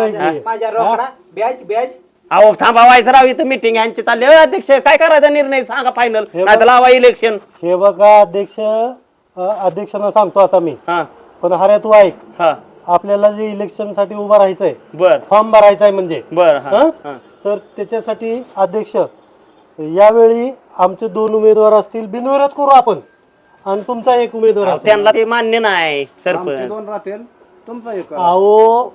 माझ्या रोकडा. ब्याज ब्याज. अहो थांबा व्हायचं राव इथं मिटिंग यांची चालली. अ, अध्यक्ष काय करायचा निर्णय? सांगा फायनल नाही लावा इलेक्शन हे बघा अध्यक्ष अ, अध्यक्षांना सांगतो आता मी. हा. पण हऱ्या तू ऐक. हा. आपल्याला जे इलेक्शनसाठी उभं राहायचंय बर. फॉर्म भरायचा आहे म्हणजे. बर हा हं? हा. तर त्याच्यासाठी अध्यक्ष यावेळी आमचे दोन उमेदवार असतील बिनविरोध करू आपण. आणि तुमचा एक उमेदवार असेल. त्यांना ते मान्य नाही सरपंच. दोन राहतील. तुमचा एक अहो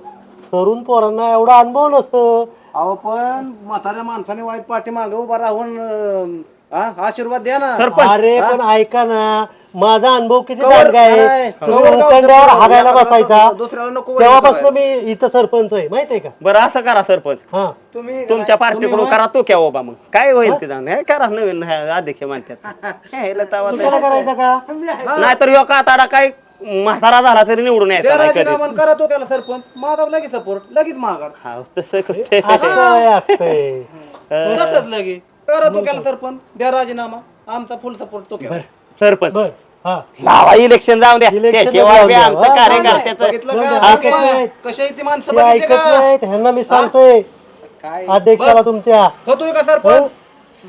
तरुण पोरांना एवढा अनुभव नसतं. अहो पण म्हाताऱ्या माणसाने वाईट पाठी मागे उभा राहून अं, हा, आशीर्वाद द्या ना. सरपंच. अरे पण ऐका ना माझा अनुभव किती कवर- दांडगा आहे. तुम्ही कवर जाऊ उखंड्यावर. हागायला दुसऱ्याला बसायचा. दुसऱ्याला नको तेव्हापासून मी इथं सरपंच आहे माहितीये का? बरं असं करा सरपंच. हा. तुम्ही तुमच्या पार्टीकडून करा तो क्या बाबा मग. काय होईल ते जाऊन हे करा नवीन हे अध्यक्ष म्हणतात. हे तवा. तुम्हाला करायचं का? नाहीतर ह्यो काताडा काय म्हातारा झाला तरी निवडून त्या यायचा नाही कधीच. राजीनामा करा तो केला सरपंच. माझा लगेच सपोर्ट लगेच माघार. हा, तसं कुठे? असं असतंय तसंच लगे करा तो केला सरपंच. द्या राजीनामा. आमचा फुल सपोर्ट तो केला. सरपंच. बर हा. लावा इलेक्शन जाऊ द्या. Election त्याशिवाय जाऊ बी द्या. आमचं हा, कार्यकर्त्याचं बघितलं हा. का? ती माणसं ते बघितली ऐकत का? नाहीत ह्यांना मी सांगतोय. काय? अध्यक्षाला तुमच्या होतोय का सरपंच?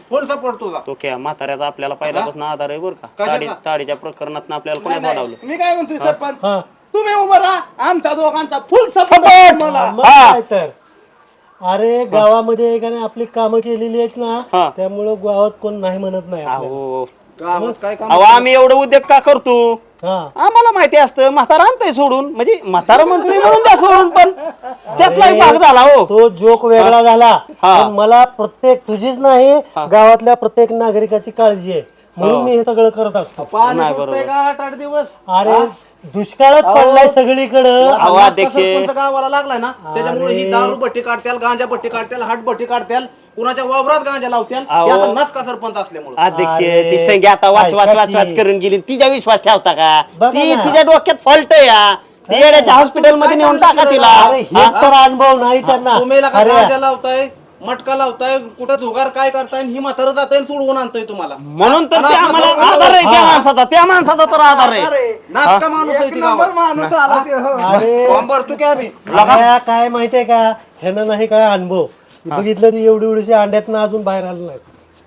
फुल सपोर्ट तुझा. तो क्या म्हाताऱ्याचा आपल्याला पहिल्यापासून आधार आहे बरं का? कशाचा? ताडी ताडीच्या प्रकरणात आपल्याला कोणी बनवलं मी काय म्हणतोय सरपंच? हा. तुम्ही उभं राहा. आमच्या दोघांचा फुल सपोर्ट मला. मग काय तर? अरे गावामध्ये एकाने आपली कामं केलेली आहेत हा. ना त्यामुळं गावात कोण नाही म्हणत नाही आपल्याला. अहो गावात काय काम अहो आम्ही एवढं उद्योग का करतो? आम्हाला माहिती असतं म्हातारा आणतंय सोडून. म्हणजे म्हातारा म्हणतोय म्हणून द्या सोडून पण त्यातलाही भाग झाला हो. तो जोक वेगळा झाला. हा. पण मला प्रत्येक तुझीच नाही गावातल्या प्रत्येक नागरिकाची काळजी आहे. म्हणून मी हे सगळं करत असतो. पाणी नाही, सुटतंय बरोबर. का? आठ आठ दिवस? अरे दुष्काळात पडलाय सगळीकडं. सरपंच गावाला लागलाय ना. त्याच्यामुळे ही दारू भट्टी काढत्याल गांजा भट्टी काढत्याल हाट भट्टी काढत्याल. कुणाच्या वावरात गांजा लावत्याल अहो. याचा नसका सरपंच असल्यामुळे. अध्यक्ष अरे, ती संगी आता वाच वाच वाच वाच की. करून गेली. तिच्या विश्वास ठेवता का? बघा ती ना. तिच्या डोक्यात फॉल्ट या ती येड्याच्या हॉस्पिटलमध्ये नेऊन टाका तिला. अरे हेच तर अनुभव नाही त्यांना. तुम्ही लगा अरे. गांजा लावताय मटका लावताय कुठं जुगार काय करताय ही म्हातारं जाताय सोडवून आणतोय तुम्हाला. म्हणून तर ते आपला आम्हाला आधार आहे त्या हा. माणसाचा त्या माणसाचा तर आधार आहे. नासका माणूस आहे ती गावात. अरे फॉर्म भरतो की आम्ही? अरे, काय माहितीये का? ह्यानं नाही काय अनुभव? बघितलं ती एवढी एवढीशी अंड्यातनं अजून बाहेर आलं नाही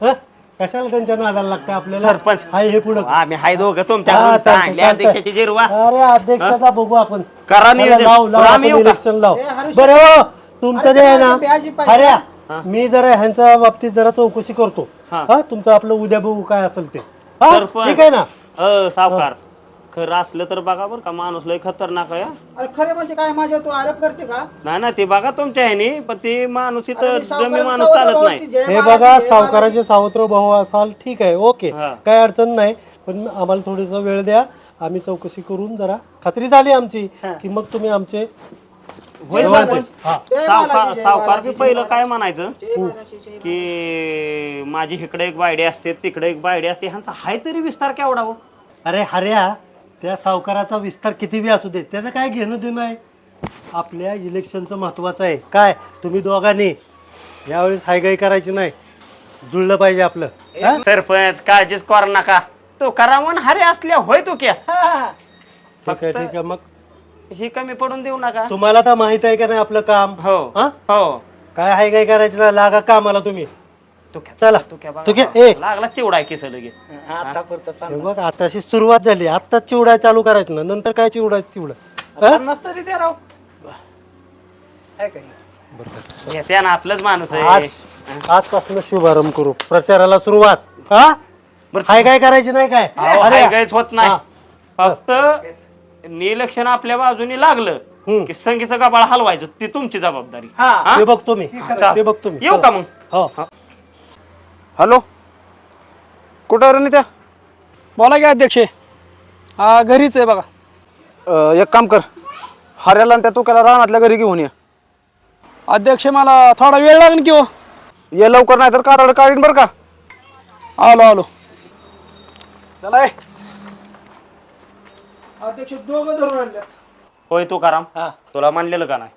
हं? कशाला त्यांच्या नादाला लागतं आपल्याला सरपंच. हाय हे पुढं आम्ही हाय दोघं तुमच्या हा, घरून चालतंय, चांगल्या चालतंय. अध्यक्षाची जिरवा अरे अध्यक्षाचा बघू आपण करा चला, नियोजन. लाव लाव आम्ही आपण येऊ का? इलेक्शन लाव ए, हरीश, बरं हो तुमचं जे आहे ना. अरे मी जरा ह्यांच्या बाबतीत जरा चौकशी करतो हा. हा तुमचं आपलं उद्या बघू काय असेल ते हा सरपंच. ठीक आहे ना अ सावकार खरं असलं तर बघा बरं का माणूस लय खतरनाक आहे हा. अरे खरे म्हणजे काय माझ्या तू आरोप करते का? नाही ना ते बघा तुमच्या ह्यानी पण ते माणूस इथं जमी माणूस चालत नाही. हे बघा सावकाराचे सावत्र भाऊ असाल ठीक आहे ओके. हा. काय अडचण नाही पण आम्हाला थोडीसा वेळ द्या. आम्ही चौकशी करून जरा खात्री झाली आमची की मग तुम्ही आमचे सावकार पहिलं. काय म्हणायचं? की माझी इकडे एक बायडे असते तिकडे एक बायडे असते ह्यांचा हाय तरी विस्तार केवढा हो? अरे हऱ्या त्या सावकाराचा विस्तार किती बी असू दे त्याचं काय घेणं देणं आहे? आपल्या इलेक्शनचं महत्वाचं आहे. काय? तुम्ही दोघांनी यावेळेस हायगाई करायची नाही. जुळलं पाहिजे आपलं. हा? सरपंच काळजीच करा नका. तो करा म्हणून हरे असल्या होय तो क्या? ठीक आहे ठीक आहे. मग ही कमी पडून देऊ नका. तुम्हाला तर माहीत आहे का नाही आपलं काम? हो. हा? हो. काय हायगाई करायची ना लागा कामाला तुम्ही. तो क्या चला. तो क्या तू बघा. घे ए. लागला चिवडा केस लगेच. हे बघ आताशी सुरुवात झाली. आत्ताच चिवडा चालू करायचं ना. नंतर काय चिवडा चिवडा? हा? पन्नास तरी द्या राव. ना आपलंच माणूस आज आहे आजपासून शुभारंभ करू. प्रचाराला सुरुवात. हा? बरं. हाय काय करायची नाही काय? अहो, अरे गायच होत नाही. हा. फक्त इलेक्शन आपल्या बाजूनी लागलं हम्म. की संगीचं गबाळ हलवायचं. ती तुमची जबाबदारी. हा. हा? ते बघतो मी. चाल. ते बघतो मी. येऊ का मग? हो. हॅलो? कुठं रे त्या बोला की अध्यक्ष. हा घरीच आहे बघा. एक काम कर. हऱ्याला आणि त्या तुक्याला रानातल्या घरी घेऊन ये. अध्यक्ष मला थोडा वेळ लागेल की हो? ये लवकर नाही तर काराड काढीन बरं का? आलो आलो. चला ए. अध्यक्ष दोघं धरून आणल्यात. होय तू कराम तुला मानलेलं का नाही?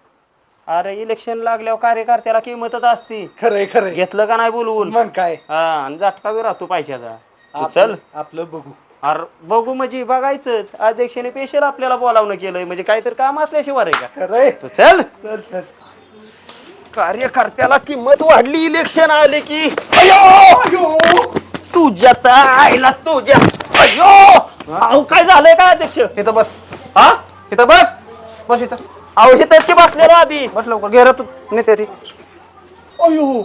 अरे इलेक्शन लागल्यावर कार्यकर्त्याला किंमतच असती. खरंय खरंय. घेतलं का नाही बोलवून? मग काय? हा आणि झटका बी राहतो पैशाचा. तू चल. आपलं बघू. अरे बघू म्हणजे बघायचंच. अध्यक्षाने पेशल आपल्याला बोलावणं केलंय. म्हणजे काहीतरी काम असल्याशिवाय आहे का? खरंय. तू चल. चल चल. कार्यकर्त्याला किंमत वाढली इलेक्शन आले की. अयो! तुझ्या तर आईला तुझ्या अयो! अहो काय झालंय का अध्यक्ष? इथं बस. हा? इथं बस. बस इथं. अहो हे तर बसलेलो आधी. बस लवकर घे तू. नेते ती. अयो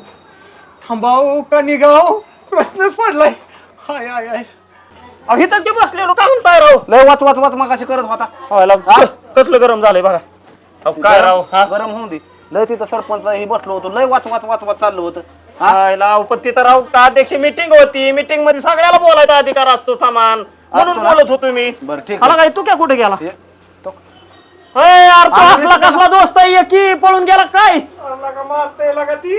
थांबाव का निघाव? प्रश्नच पडलाय. हाय हाय हाय. अहो इथंच की बसलेलो काय म्हणताय राव? लय वाच वाच वाच मगाशी करत होता. व्हायला कसलं गरम झालंय बघा. अहो काय राव? हा? गरम होऊन दे. लय तिथं सरपंच हे बसलो होतो लय वाच वाच वाच वाच चाललं होतं. हा? हायला अहो, पण तिथं राव अध्यक्ष मीटिंग होती? मीटिंगमध्ये सगळ्याला बोलायचा अधिकार असतो समान. म्हणून असतो ना? बोलत होतो मी. बरं ठीक मला आहे काय तू काय कुठे गेला? ये, तू अरे, असला कसला दोस्त आहे की पळून गेला काय? लगा मारते लगा ती.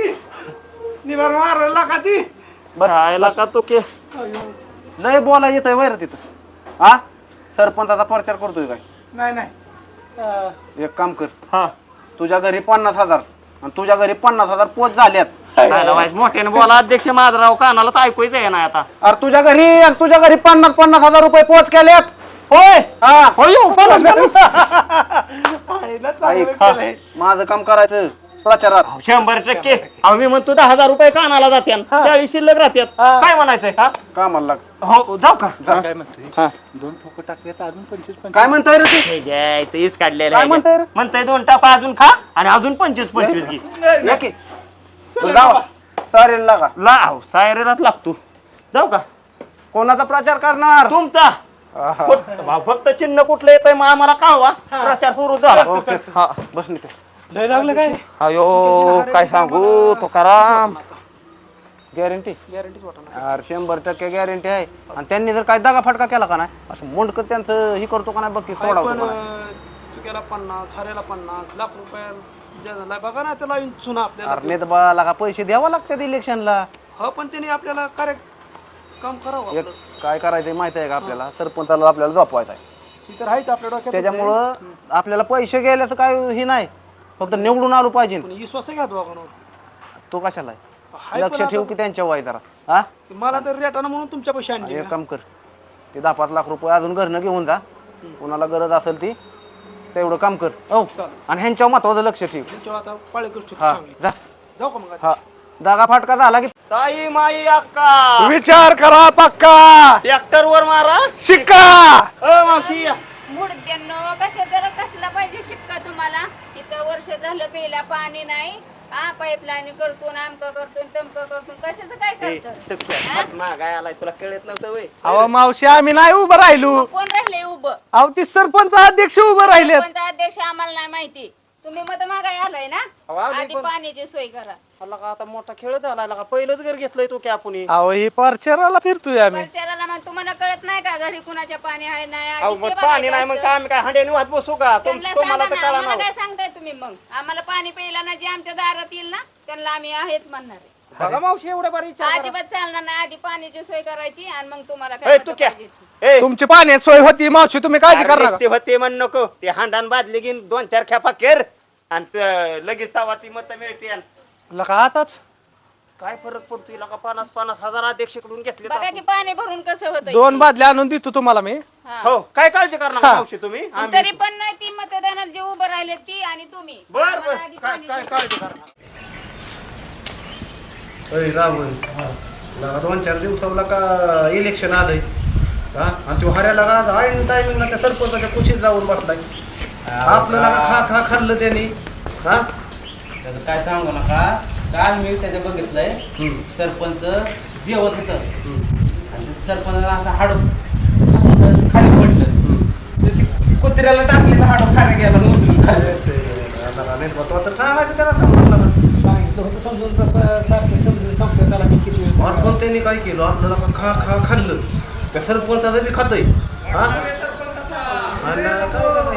निवार मार लगा ती. बस हायला का तू के? लय बोला येतंय वैर तिथं. हा? सरपंचाचा प्रचार करतोय काय? नाही नाही. अं, एक काम कर. हा. तुझ्या घरी पन्नास हजार. आणि तुझ्या घरी पन्नास हजार पोच झाल्यात. वाईस मोठ्याने बोला अध्यक्ष माझराव कानाला तर ऐकूच आहे ना आता. अरे तुझ्या घरी आणि तुझ्या घरी पन्नास पन्नास हजार रुपये पोच केल्यात होय हा. होय हो, पन्नास, पन्नास. आईला चांगलं ऐक, हा. केलंय. माझं काम करायचं प्रचारात. शंभर टक्के. अहो मी म्हणतो दहा हजार रुपये कानाला जात्यान. चाळीस शिल्लक राहत्यात. काय म्हणायचंय हा? कामाला लाग. हो जाऊ का? काय म्हणतोय दोन ठोकं टाकले तर अजून पंचवीस पंचवीस. काय म्हणताय रे तू? हे घ्यायचं इस काढलेलं काय आहे. म्हणताय रे? म्हणताय दोन टाका अजून खा आणि अजून पंचवीस पंचवीस घे. या की. बरं, जावा. चालेल लागा. लाव सायरेलाच लागतो. जाऊ का? कोणाचा प्रचार करणार? तुमचा. फक्त चिन्ह कुठलं येतंय मग आम्हाला कळवा. प्रचार सुरू झाला. ओके हा बस निघ लय लागलं काय? अयो काय सांगू? तुकाराम. गॅरंटी अरे शंभर टक्के गॅरंटी आहे. आणि त्यांनी जर काय दगा फटका केला का नाही असं मुंडक त्यांचं हे करतो का नाही बघ की सोडावतो पण का नाही. अं, चुक्याला पन्नास हरेला पन्नास लाख रुपये द्यायला बघा ना त्याला चुना आपल्याला अरे नेत बाळाला का पैसे द्यावा लागतात इलेक्शनला हो पण त्यांनी आपल्याला कार्य काम करावं आपलं. काय करायचं माहिती आहे का आपल्याला? सरपंचाला आपल्याला झोपवायचं आहे ती तर आहेच आपल्या डोक्यात. त्याच्यामुळं आपल्याला पैसे गेल्याचं काय हे नाही. फक्त निवडून आलो पाहिजे. पण विश्वास घ्या दोघांवर तो कशाला आहे? हाय लक्ष पण ठेव की त्यांच्या वाय जरा. हा? मला तर रेटाना म्हणून तुमच्या पैसे आणले एक काम कर. ते दहा पाच लाख रुपये अजून घरनं घेऊन जा. कोणाला गरज असेल ती तेवढं काम कर. ओ आणि ह्यांच्यावर महत्वाचं लक्ष ठेव. तुमच्या आता पाळी गोष्टी हा. जा. जाऊ का मग आता? हा. दागा फाटका झाला की ताई माई अक्का. विचार करा पक्का. ट्रॅक्टर वर मारा. शिक्का. अ मावशी. मुडद्यांनो कशा जरा कसला पाहिजे शिक्का तुम्हाला? इथं वर्ष झालं प्यायला पाणी नाही. हा पाईपलाईन करतो आमक करतो तमक करतो कशाचं काय करतो मागाय आलाय तुला कळत नव्हतं वय. अहो मावशी आम्ही नाही उभं राहिलो. कोण राहिले उभं? अहो ती सरपंच अध्यक्ष उभं राहिलेत कोणता अध्यक्ष आम्हाला नाही माहिती. तुम्ही मत मागाय आलाय ना? अहो, आम्ही आधी पण- पाण्याची सोय करा. का आता मोठा खेळ झालाय का पहिलंच घर घेतलंय तू की आपण अहो ही परचराला फिरतोय आम्ही. तुम्हाला कळत नाही का घरी कुणाच्या पाणी आहे नाही? अहो आधी मग ते पाणी बघायचं नाही मग असतं. काय आम्ही काय हंड्याने वाहत बसू का? तुम- त्यांना तुम्हाला सांगा तर ना कळा आम्हाला ना काय सांगताय तुम्ही मग? आम्हाला पाणी प्यायला ना जे आमच्या दारात येईल ना त्यांना आम्ही आहेच म्हणणार आहे. बघा मावशी एवढ्या बारी विचार करा. अजिबात चालणार नाही आधी पाण्याची सोय करायची आणि मग तुम्हाला ए, काय तू मतं क्या? पाहिजे ती. ए, तुमची पाण्यात सोय होती मावशी तुम्ही काळजी अरे करा नुसते होते म्हण नको. ते हांडान बादली घेऊन दोन चार खेपा केर. आणि लगेच तवा ती मत मिळते लका आताच? काय फरक पडतो हिला का पन्नास पन्नास हजार अध्यक्षकडून घेतले बघा की. पाणी भरून कसं होतं दोन बादल्या आणून देतो तुम्हाला मी. हो. काय काळजी करणार मावशी तुम्ही? पण तरी पण नाही ती मतदानात जे उभं राहिले ती आणि तुम्ही. बर बर. आधी काय काय काळजी करणार? अरे लगा दोन चार दिवसाला का इलेक्शन आलंय. हा? आणि तो हऱ्याला का ऐन टायमिंगला त्या सरपंचाच्या कुशीत जाऊन बसलाय. आपलं लगा खा खा खाल्लं त्यांनी. हा? त्याचं काय सांगू नका? काल मी त्याचं बघितलंय. सरपंच जेवत होत. आणि सरपंचाला असं हाड खाली पडलं. तर ते कुत्र्याला टाकलेलं हाड खाली गेला आणि उचलून खाल्लं तो तर सांगायचं त्याला लगा. सांगितलं होतं समजून सारखं समजून सांगतो त्याला मी किती वेळ और पण त्यांनी काय केलं? आपल्याला खा खा खाल्लं. त्या सरपंचाचं बी खातंय. हा? आणि काय लगा हे योग्य नाही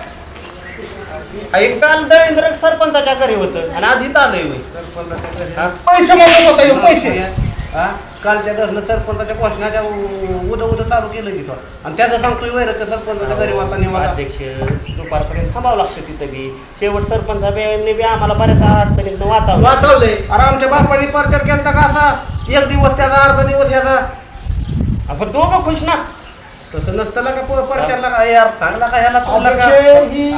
एक काल दळेंद्र सरपंचाच्या घरी होतं आणि आज इथं आलंय होय. पैसे मागत होता ह्यो, पैसे. हा कालच्या धरणं सरपंचाच्या घोषणाच्या उद उद चालू केलं की तो. आणि त्याचं सांगतोय वैर का सरपंचाच्या घरी वाता निवाला अध्यक्ष दुपारपर्यंत थांबावं लागतं तिथं बी. शेवट सरपंच बी आम्हाला बऱ्याच अडचणीत वाचावं. वाचवलंय. अरे आमच्या बापाने प्रचार केला का असा? एक दिवस त्याचा अर्धा दिवस याचा. आपण दोघं खुश ना. तसं नसतं का प्रचारला का? यार सांगला का ह्याला तुला का? अध्यक्ष ही.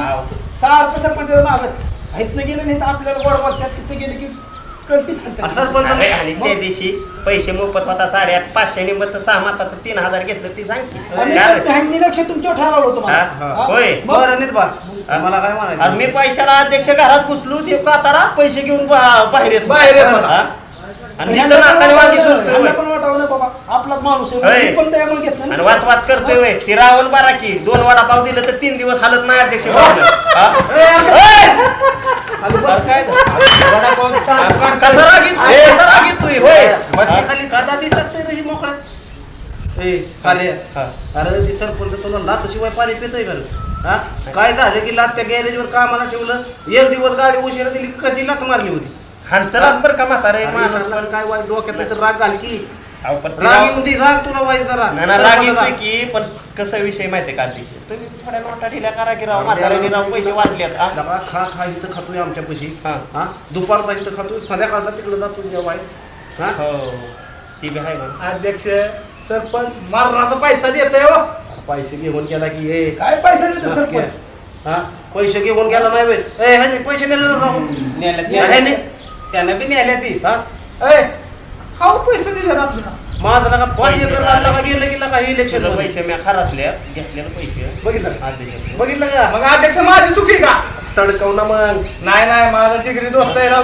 सारखं सरपंच मागत इथनं गेलं नाही तर आपल्याला गोड वाटतात तिथं गेले की कळतीच. सरपंच आणि त्या दिवशी पैसे मोफत होता साडेआठ पाचशे निमित्त सहा माताचं तीन हजार घेतलं ती सांग की. आणि काय रे? ह्यांनी लक्ष तुमच्यावर ठरवलं होतं मला. होय बरं नीत बा मला काय म्हणायचं मी पैशाला अध्यक्ष घरात घुसलो ते कातारा पैसे घेऊन बा- बाहेर येत बाहेर येत होता. हा? आणि ह्यांना इथं पण नाकाने वांगी वाटावलं- सुटतोय ह्यांना होय. पण वाटावलं बाबा आपलाच माणूस आहे होय. मी पण त्यामुळे घेतलं आणि ना. वाच वाच करतोय वय ती रावण बारा की दोन वडापाव दिलं तर तीन दिवस हालत नाही अध्यक्ष हा? खाली अरे बस. काय झालं? कसं रागीत हे, कसं रागीत तू होय बस हा? की खाली कादाची चकते रे ही मोकळ्यात ए खाली आहे. हा. अरे ती सरपंच तुला लात शिवाय पाणी पितोय का रे? हा काय झालं की लात त्या गॅरेजवर कामाला ठेवलं एक दिवस गाडी उशिरा दिली की कशी लात मारली होती हाणतरात बरं का म्हातारे माणूस माणसाला काय वाईट डोक्यात तर राग घाल की. अहो, पण ती राग राव- येऊन ती राग तुला वाईट जरा. नाही ना, राग सरपंचाचा. येतोय की पण कसा विषय माहितीये का अध्यक्ष तुम्ही थोड्या नोटा ढिल्या करा की राव म्हाताऱ्याने राव पैसे वाटलेत हा? डबा खा खा इथं खातोय आमच्या पशी हा. हा? दुपारचा इथं खातोय संध्याकाळचा तिकडे जातो जेवाय हा? हो ती बी आहे म्हणून. अध्यक्ष सरपंच मारणाचा पैसा देतोय हो. पैसे घेऊन गेला की हे. काय पैसा देतो सरपंच? हा? पैसे घेऊन गेला नाही बे ए ह्याने पैसे नेले ना राहून ह्याने नेल्यात. त्यानं बी नेल्या ती हा? ए, खाऊ पैसे दिले ना आपल्याला. माझं नका पाच एकर लागला का गेलं गेलं का इलेक्शन तुला पैसे मी खरासले घेतलेले पैसे. बघितलं. का? बघितलं का? मग अध्यक्ष माझी चुकी का? तडकव ना मग. नाही नाही माझा जिगरी दोस्त आहे राव.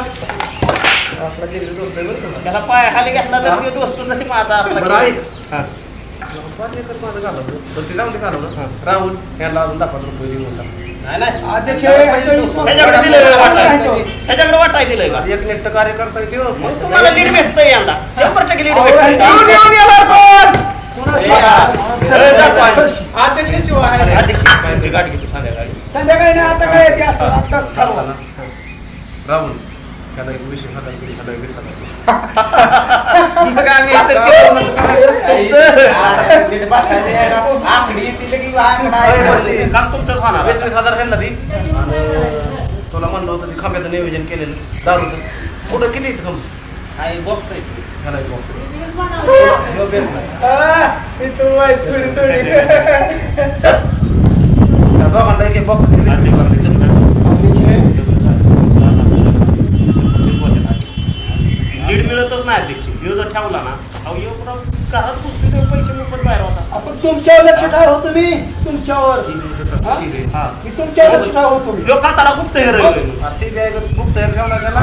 आपला जिगरी दोस्त आहे बरं का? त्याला पाय खाली घेतला तर तो दोस्त जरी माझा असला. हा. पाच एकर माझं घालवलं. तर ते जाऊन ते घालवलं हा. राहुल याला अजून दहा पाच रुपये देऊन टाक. नाही नाही. अध्यक्ष ह्याच्याकडे दिलंय वाटाय. ह्याच्याकडे वाटाय दिलंय का? एक नेट कार्यकर्ता आहे त्यो. मग तुम्हाला लीड भेटतंय यंदा शंभर टक्के लीड घेतो संध्याकाळी. नाही आता काय ते असं? आत्ताच ठरवा चालतं ना? राहुल येईल, खाता येईल, खाता येईल. मग आम्ही इथंच केलं म्हणतो यायला. आकडी येतील की आकडा आहे. बरं ते काम तुमचंच होणार वीस वीस हजार ह्यांना दी आणि तुला म्हणलं होतं ते खांब्याचं नियोजन केलेलं दारूचं कुठं किती आहेत खांब आहे, box आहे. ह्याला एक box. ह्यो बेल नाही. तू त्या दोघांना एक एक box दिली. मिळतच नाही अध्यक्ष. ह्यो जर ठेवला ना अहो ह्यो पुरा घरात पुसते ते पैसे मोफत बाहेर होता आपण तुमच्यावर लक्ष ठेवतो मी तुमच्यावर. हा? हा. मी तुमच्यावर लक्ष ठेवतो मी ह्यो कातारा खूप तयार तयार ठेवला त्याला.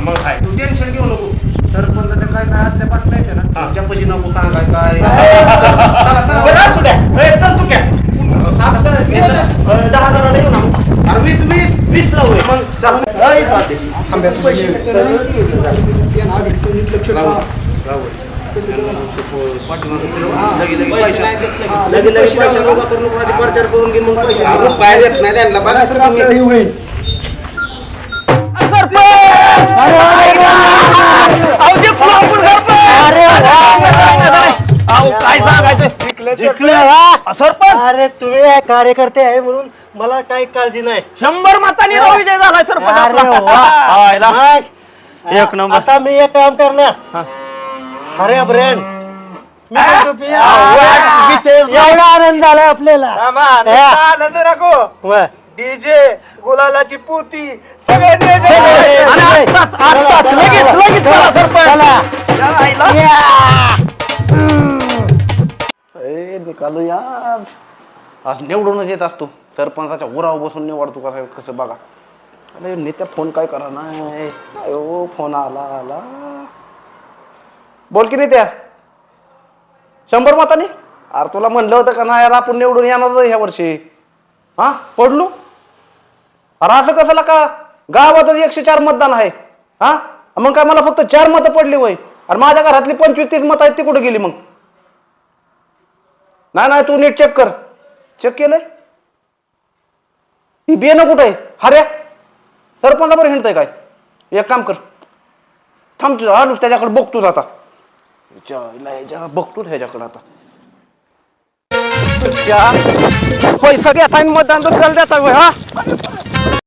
मग काय? तू टेन्शन घेऊ नको. सरपंचाच्या काय काय आतल्या पाटल्या आहेत ना. हा. तुमच्या पशी नको सांगाय काय चला, बरं चला. असू द्या. ए, चल तू काय अ, दहा हजाराला येऊ ना. अरे वीस वीस. वीस लावू मग चल. लगे पैसे आधी प्रचार करून रुपया देत नाही त्यांना बघा तर होईल. सांगायचं सरपंच अरे तुम्ही आहे, कार्यकर्ते आहे म्हणून मला काही काळजी नाही शंभर मतांनी विजय झालाय सरपंच अरे आपला. वा. हायला. मग, एक नंबर. आता मी एक काम करणार अरे ब्रँड मी म्हणतो की, वा, विशेष एवढा आनंद झाला आपल्याला हा. आनंद नको वा. डीजे गुलालाची पोती सगळे, आणि सगळे. आत्ताच, आत्ताच, लगेच, लगेच चला, सरपंच. चला. निकालो यार आज निवडूनच येत असतो. सरपंचाच्या उरावर बसून निवडतो कसं कसं बघा. अरे नेत्या फोन काय करा नाही हो, ओ फोन आला आला. बोल की नेत्या. शंभर मताने? अरे तुला म्हणलं होतं का नाही यार आपण निवडून येणार ह्या वर्षी. हा? पडलो? अरे असं कसं का? गावातच एकशे चार मतदान आहे. हा? मग काय मला फक्त चार मतं पडली वय. अरे माझ्या घरातली पंचवीस तीस मतं आहेत ती कुठे गेली मग? नाही नाही तू नीट चेक कर. चेक केलंय? ही बेन कुठं आहे? हऱ्या. बरं हिंडतंय काय? एक काम कर. थांब तुझं आलो त्याच्याकडे बघतोच आता. ह्याच्या- ह्याच्या बघतो ह्याच्याकडे आता. पैसा घेता आणि मतदान दुसऱ्याला देता हा.